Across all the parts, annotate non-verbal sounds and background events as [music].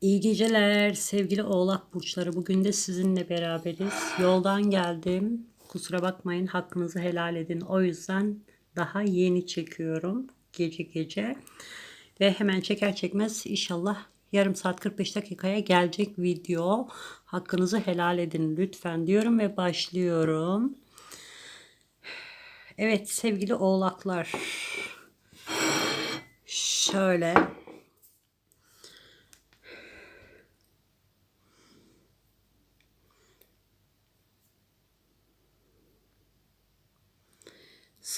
İyi geceler sevgili oğlak burçları. Bugün de sizinle beraberiz. Yoldan geldim. Kusura bakmayın hakkınızı helal edin. O yüzden daha yeni çekiyorum gece gece. Ve hemen çeker çekmez inşallah yarım saat 45 dakikaya gelecek video. Hakkınızı helal edin lütfen diyorum ve başlıyorum. Evet sevgili oğlaklar. Şöyle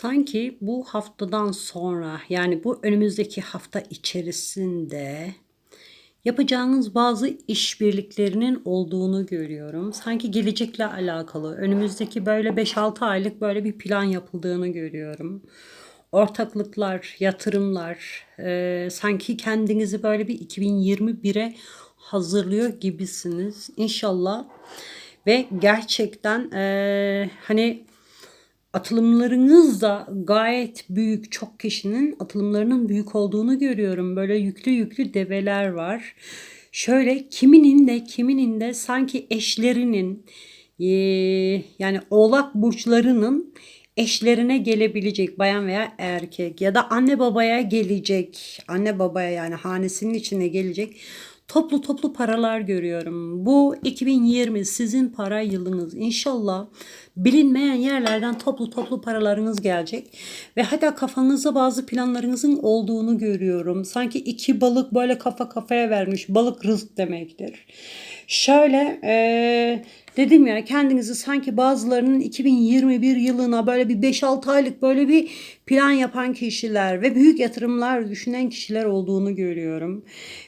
Sanki bu haftadan sonra yani bu önümüzdeki hafta içerisinde yapacağınız bazı işbirliklerinin olduğunu görüyorum. Sanki gelecekle alakalı önümüzdeki böyle 5-6 aylık böyle bir plan yapıldığını görüyorum. Ortaklıklar, yatırımlar, e, sanki kendinizi böyle bir 2021'e hazırlıyor gibisiniz. İnşallah ve gerçekten e, hani atılımlarınız da gayet büyük. Çok kişinin atılımlarının büyük olduğunu görüyorum. Böyle yüklü yüklü develer var. Şöyle kiminin de kiminin de sanki eşlerinin e, yani oğlak burçlarının eşlerine gelebilecek bayan veya erkek ya da anne babaya gelecek anne babaya yani hanesinin içine gelecek toplu toplu paralar görüyorum. Bu 2020 sizin para yılınız. İnşallah bilinmeyen yerlerden toplu toplu paralarınız gelecek. Ve hatta kafanızda bazı planlarınızın olduğunu görüyorum. Sanki iki balık böyle kafa kafaya vermiş. Balık rızk demektir. Şöyle ee, dedim ya kendinizi sanki bazılarının 2021 yılına böyle bir 5-6 aylık böyle bir plan yapan kişiler ve büyük yatırımlar düşünen kişiler olduğunu görüyorum.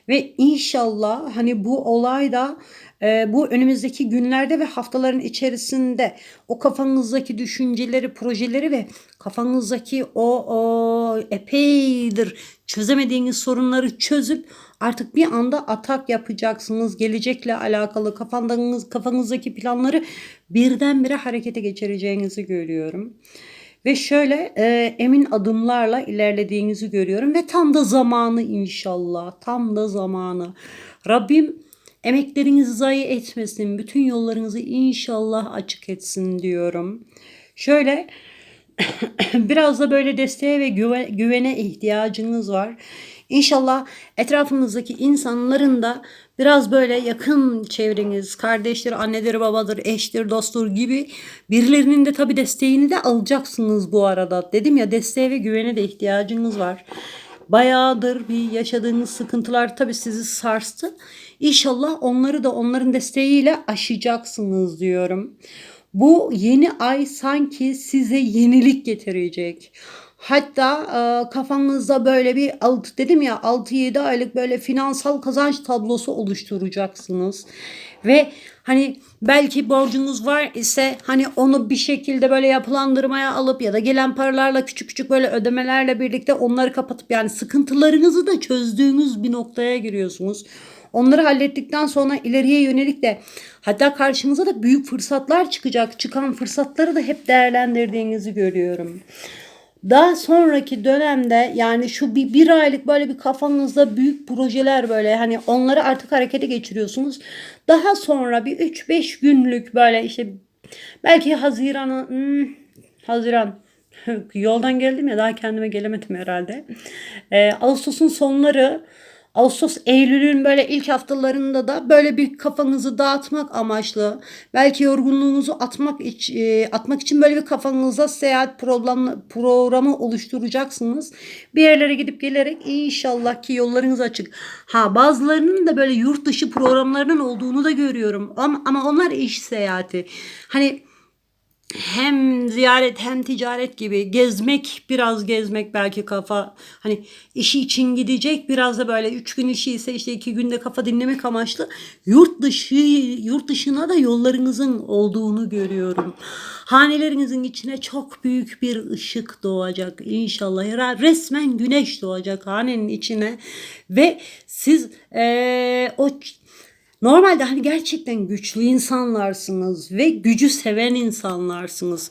Ve inşallah hani bu olay da e, bu önümüzdeki günlerde ve haftaların içerisinde o kafanızdaki düşünceleri, projeleri ve kafanızdaki o, o epeydir çözemediğiniz sorunları çözüp artık bir anda atak yapacaksınız. Gelecekle alakalı kafanız, kafanızdaki planları birdenbire harekete geçireceğinizi görüyorum. Ve şöyle e, emin adımlarla ilerlediğinizi görüyorum ve tam da zamanı inşallah. Tam da zamanı. Rabbim emeklerinizi zayi etmesin. Bütün yollarınızı inşallah açık etsin diyorum. Şöyle [coughs] biraz da böyle desteğe ve güvene ihtiyacınız var. İnşallah etrafınızdaki insanların da biraz böyle yakın çevreniz, kardeştir, annedir, babadır, eştir, dosttur gibi birilerinin de tabii desteğini de alacaksınız bu arada. Dedim ya desteğe ve güvene de ihtiyacınız var. Bayağıdır bir yaşadığınız sıkıntılar tabii sizi sarstı. İnşallah onları da onların desteğiyle aşacaksınız diyorum. Bu yeni ay sanki size yenilik getirecek. Hatta e, kafanızda böyle bir alt dedim ya 6-7 aylık böyle finansal kazanç tablosu oluşturacaksınız. Ve hani belki borcunuz var ise hani onu bir şekilde böyle yapılandırmaya alıp ya da gelen paralarla küçük küçük böyle ödemelerle birlikte onları kapatıp yani sıkıntılarınızı da çözdüğünüz bir noktaya giriyorsunuz. Onları hallettikten sonra ileriye yönelik de hatta karşınıza da büyük fırsatlar çıkacak. Çıkan fırsatları da hep değerlendirdiğinizi görüyorum. Daha sonraki dönemde yani şu bir, bir aylık böyle bir kafanızda büyük projeler böyle hani onları artık harekete geçiriyorsunuz. Daha sonra bir 3-5 günlük böyle işte belki Haziran'ı hmm, Haziran [laughs] yoldan geldim ya daha kendime gelemedim herhalde. Ee, Ağustos'un sonları Ağustos, Eylül'ün böyle ilk haftalarında da böyle bir kafanızı dağıtmak amaçlı, belki yorgunluğunuzu atmak için, e, atmak için böyle bir kafanızda seyahat program, programı oluşturacaksınız. Bir yerlere gidip gelerek inşallah ki yollarınız açık. Ha bazılarının da böyle yurt dışı programlarının olduğunu da görüyorum. Ama, ama onlar iş seyahati. Hani hem ziyaret hem ticaret gibi gezmek biraz gezmek belki kafa hani işi için gidecek biraz da böyle üç gün işi ise işte iki günde kafa dinlemek amaçlı yurt dışı yurt dışına da yollarınızın olduğunu görüyorum. Hanelerinizin içine çok büyük bir ışık doğacak inşallah. Resmen güneş doğacak hanenin içine ve siz ee, o Normalde hani gerçekten güçlü insanlarsınız ve gücü seven insanlarsınız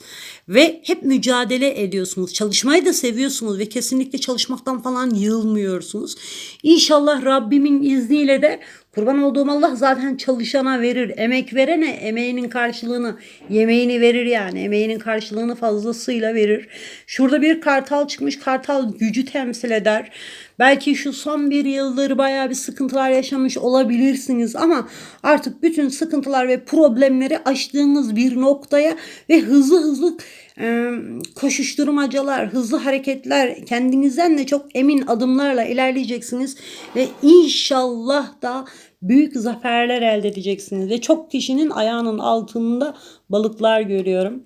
ve hep mücadele ediyorsunuz. Çalışmayı da seviyorsunuz ve kesinlikle çalışmaktan falan yılmıyorsunuz. İnşallah Rabbimin izniyle de Kurban olduğum Allah zaten çalışana verir. Emek verene emeğinin karşılığını, yemeğini verir yani. Emeğinin karşılığını fazlasıyla verir. Şurada bir kartal çıkmış. Kartal gücü temsil eder. Belki şu son bir yıldır bayağı bir sıkıntılar yaşamış olabilirsiniz ama artık bütün sıkıntılar ve problemleri aştığınız bir noktaya ve hızlı hızlı koşuşturmacalar, hızlı hareketler, kendinizden de çok emin adımlarla ilerleyeceksiniz ve inşallah da büyük zaferler elde edeceksiniz ve çok kişinin ayağının altında balıklar görüyorum.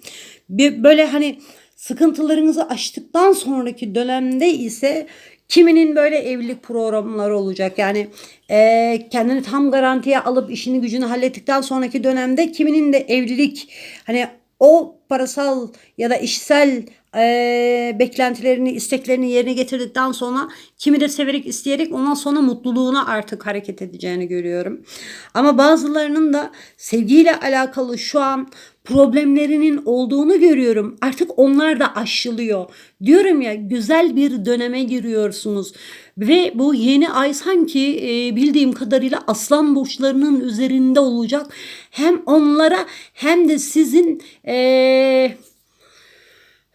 Bir, böyle hani sıkıntılarınızı aştıktan sonraki dönemde ise Kiminin böyle evlilik programları olacak. Yani e, kendini tam garantiye alıp işini gücünü hallettikten sonraki dönemde kiminin de evlilik hani o parasal ya da işsel e, beklentilerini, isteklerini yerine getirdikten sonra kimi de severek isteyerek ondan sonra mutluluğuna artık hareket edeceğini görüyorum. Ama bazılarının da sevgiyle alakalı şu an problemlerinin olduğunu görüyorum. Artık onlar da aşılıyor. Diyorum ya güzel bir döneme giriyorsunuz. Ve bu yeni ay sanki e, bildiğim kadarıyla aslan burçlarının üzerinde olacak. Hem onlara hem de sizin e,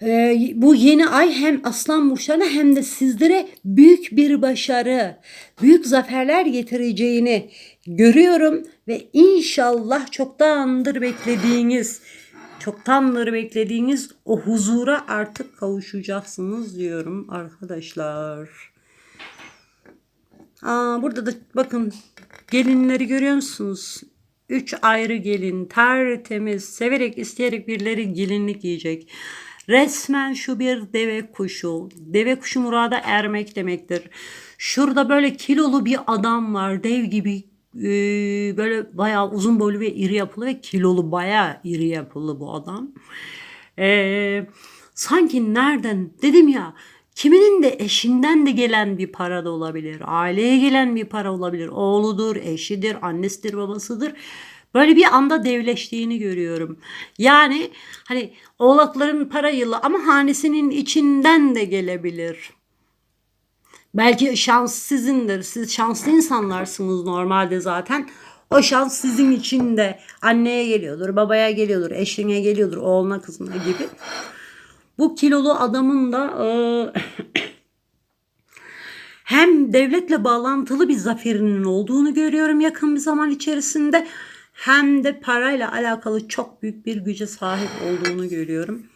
e, bu yeni ay hem aslan burçlarına hem de sizlere büyük bir başarı, büyük zaferler getireceğini görüyorum ve inşallah çoktandır beklediğiniz çoktandır beklediğiniz o huzura artık kavuşacaksınız diyorum arkadaşlar. Aa, burada da bakın gelinleri görüyor musunuz? Üç ayrı gelin tertemiz severek isteyerek birileri gelinlik giyecek. Resmen şu bir deve kuşu. Deve kuşu murada ermek demektir. Şurada böyle kilolu bir adam var. Dev gibi e, böyle bayağı uzun boylu ve iri yapılı ve kilolu bayağı iri yapılı bu adam. E, sanki nereden dedim ya kiminin de eşinden de gelen bir para da olabilir. Aileye gelen bir para olabilir. Oğludur, eşidir, annesidir, babasıdır Böyle bir anda devleştiğini görüyorum. Yani hani oğlakların para yılı ama hanesinin içinden de gelebilir. Belki şans sizindir. Siz şanslı insanlarsınız normalde zaten. O şans sizin için de anneye geliyordur, babaya geliyordur, eşine geliyordur, oğluna, kızına gibi. Bu kilolu adamın da e, [coughs] hem devletle bağlantılı bir zaferinin olduğunu görüyorum yakın bir zaman içerisinde hem de parayla alakalı çok büyük bir güce sahip olduğunu görüyorum.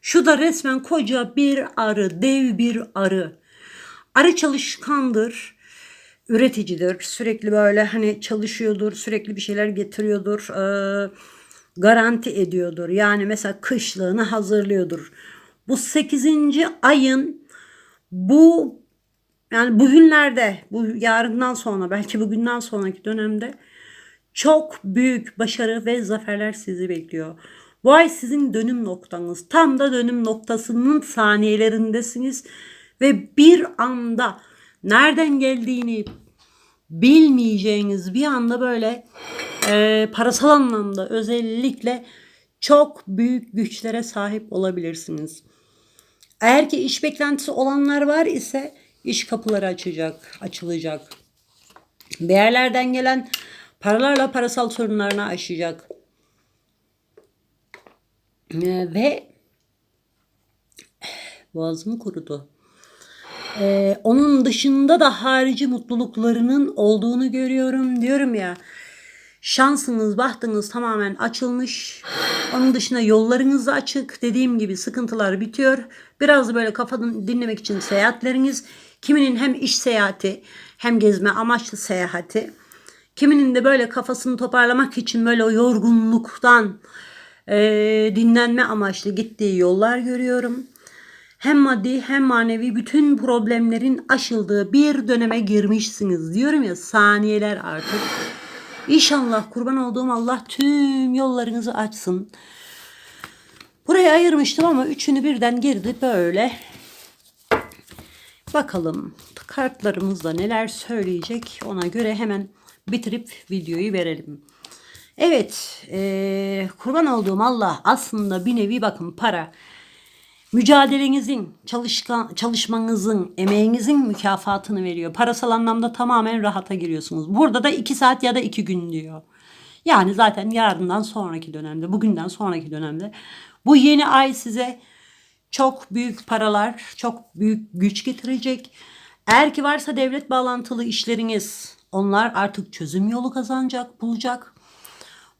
Şu da resmen koca bir arı, dev bir arı. Arı çalışkandır, üreticidir. Sürekli böyle hani çalışıyordur, sürekli bir şeyler getiriyordur. Ee, garanti ediyordur. Yani mesela kışlığını hazırlıyordur. Bu 8. ayın bu yani bugünlerde, bu yarından sonra belki bugünden sonraki dönemde çok büyük başarı ve zaferler sizi bekliyor. Bu ay sizin dönüm noktanız. Tam da dönüm noktasının saniyelerindesiniz. Ve bir anda nereden geldiğini bilmeyeceğiniz bir anda böyle e, parasal anlamda özellikle çok büyük güçlere sahip olabilirsiniz. Eğer ki iş beklentisi olanlar var ise iş kapıları açacak, açılacak. Bir gelen Paralarla parasal sorunlarını aşacak. Ee, ve [sighs] boğazım kurudu. Ee, onun dışında da harici mutluluklarının olduğunu görüyorum. Diyorum ya şansınız, bahtınız tamamen açılmış. Onun dışında yollarınız açık. Dediğim gibi sıkıntılar bitiyor. Biraz böyle kafadan dinlemek için seyahatleriniz. Kiminin hem iş seyahati hem gezme amaçlı seyahati. Kiminin de böyle kafasını toparlamak için böyle o yorgunluktan e, dinlenme amaçlı gittiği yollar görüyorum. Hem maddi hem manevi bütün problemlerin aşıldığı bir döneme girmişsiniz. Diyorum ya saniyeler artık. İnşallah kurban olduğum Allah tüm yollarınızı açsın. Buraya ayırmıştım ama üçünü birden girdi böyle. Bakalım kartlarımızda neler söyleyecek ona göre hemen bitirip videoyu verelim. Evet, e, kurban olduğum Allah aslında bir nevi bakın para. Mücadelenizin, çalışkan, çalışmanızın, emeğinizin mükafatını veriyor. Parasal anlamda tamamen rahata giriyorsunuz. Burada da iki saat ya da iki gün diyor. Yani zaten yarından sonraki dönemde, bugünden sonraki dönemde bu yeni ay size çok büyük paralar, çok büyük güç getirecek. Eğer ki varsa devlet bağlantılı işleriniz, onlar artık çözüm yolu kazanacak, bulacak.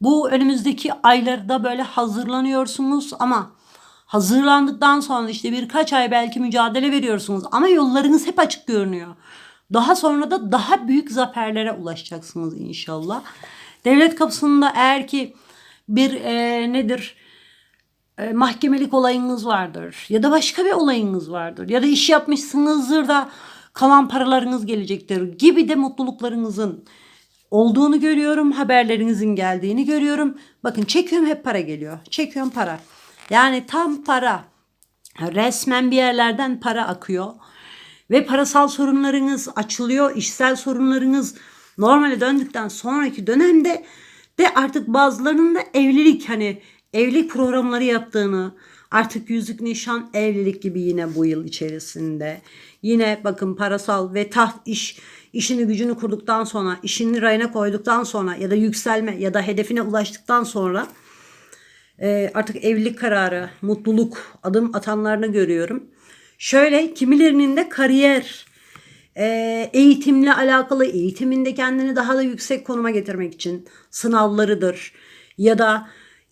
Bu önümüzdeki aylarda böyle hazırlanıyorsunuz ama hazırlandıktan sonra işte birkaç ay belki mücadele veriyorsunuz ama yollarınız hep açık görünüyor. Daha sonra da daha büyük zaferlere ulaşacaksınız inşallah. Devlet kapısında eğer ki bir e, nedir e, mahkemelik olayınız vardır ya da başka bir olayınız vardır ya da iş yapmışsınızdır da kalan paralarınız gelecektir gibi de mutluluklarınızın olduğunu görüyorum. Haberlerinizin geldiğini görüyorum. Bakın çekiyorum hep para geliyor. Çekiyorum para. Yani tam para. Resmen bir yerlerden para akıyor. Ve parasal sorunlarınız açılıyor. işsel sorunlarınız normale döndükten sonraki dönemde de artık bazılarının da evlilik hani evlilik programları yaptığını artık yüzük nişan evlilik gibi yine bu yıl içerisinde yine bakın parasal ve taht iş işini gücünü kurduktan sonra işini rayına koyduktan sonra ya da yükselme ya da hedefine ulaştıktan sonra e, artık evlilik kararı, mutluluk adım atanlarını görüyorum. Şöyle kimilerinin de kariyer, e, eğitimle alakalı eğitiminde kendini daha da yüksek konuma getirmek için sınavlarıdır ya da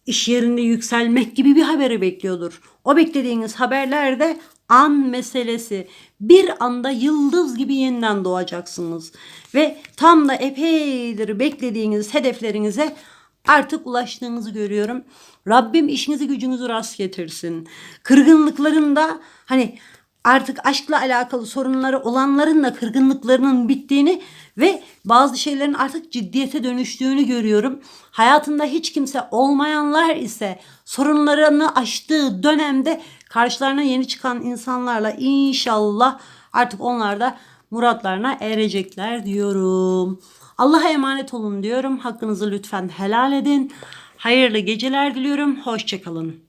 iş yerinde yükselmek gibi bir haberi bekliyordur. O beklediğiniz haberlerde an meselesi. Bir anda yıldız gibi yeniden doğacaksınız. Ve tam da epeydir beklediğiniz hedeflerinize artık ulaştığınızı görüyorum. Rabbim işinizi gücünüzü rast getirsin. Kırgınlıklarında hani artık aşkla alakalı sorunları olanların da kırgınlıklarının bittiğini ve bazı şeylerin artık ciddiyete dönüştüğünü görüyorum. Hayatında hiç kimse olmayanlar ise sorunlarını aştığı dönemde karşılarına yeni çıkan insanlarla inşallah artık onlar da muratlarına erecekler diyorum. Allah'a emanet olun diyorum. Hakkınızı lütfen helal edin. Hayırlı geceler diliyorum. Hoşçakalın.